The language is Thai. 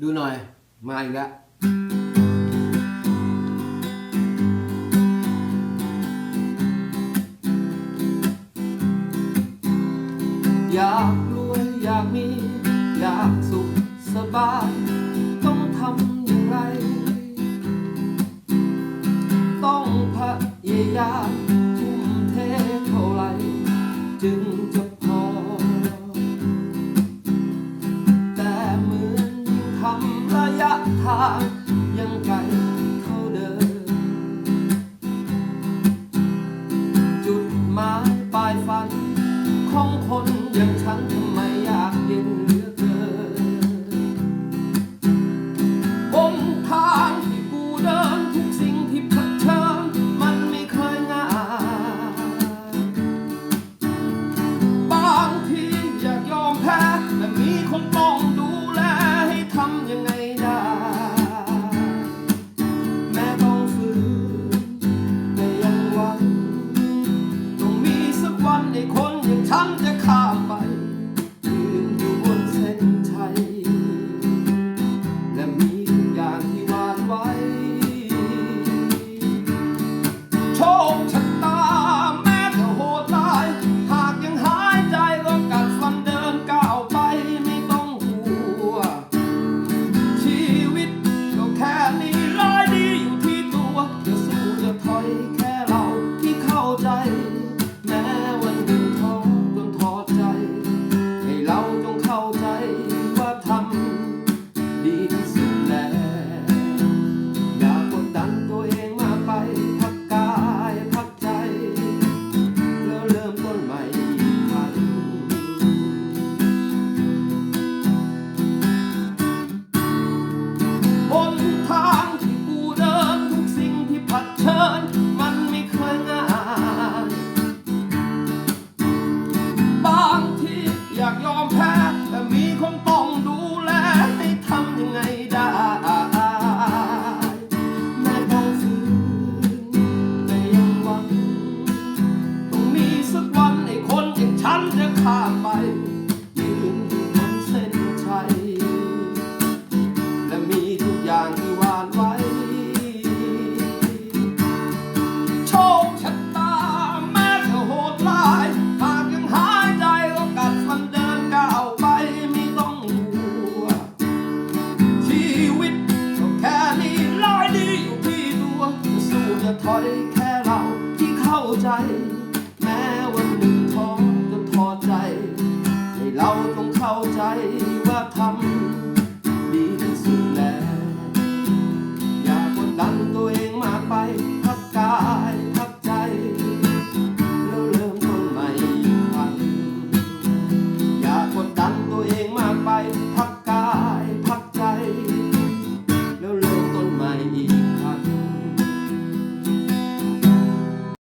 ดูหน่อย มาอีกแล้วอยากรวยอยากมี อยากสุขสบาย ต้องทำอย่างไร ต้องพยายาม ขจุดหมายปลายฝันของคนย่ง ฉันจะข้ามไปยืนอยู่บนเส้นชัย และมีทุกอย่างที่วาดไว้ โชคชะตาแม้จะโหดร้าย หากยังหายใจก็กัดฟันเดินก้าวไปไม่ต้องหัวชีวิตก็แค่นี้ร้ายดีอยู่ที่ตัวจะสู้จะถอยแค่เราที่เข้าใจ ข้ามไปยืนอยู่บนเส้นชัย และมีทุกอย่างที่วานไว้ โชคชะตาแม้จะโหดร้าย หากยังหายใจก็กัดฟันเดินก้าวไปไม่ต้องกลัว ชีวิตก็แค่นี้ร้ายดีอยู่ที่ตัวจะสู้จะถอยแค่เราที่เข้าใจ เข้าใจว่าทำ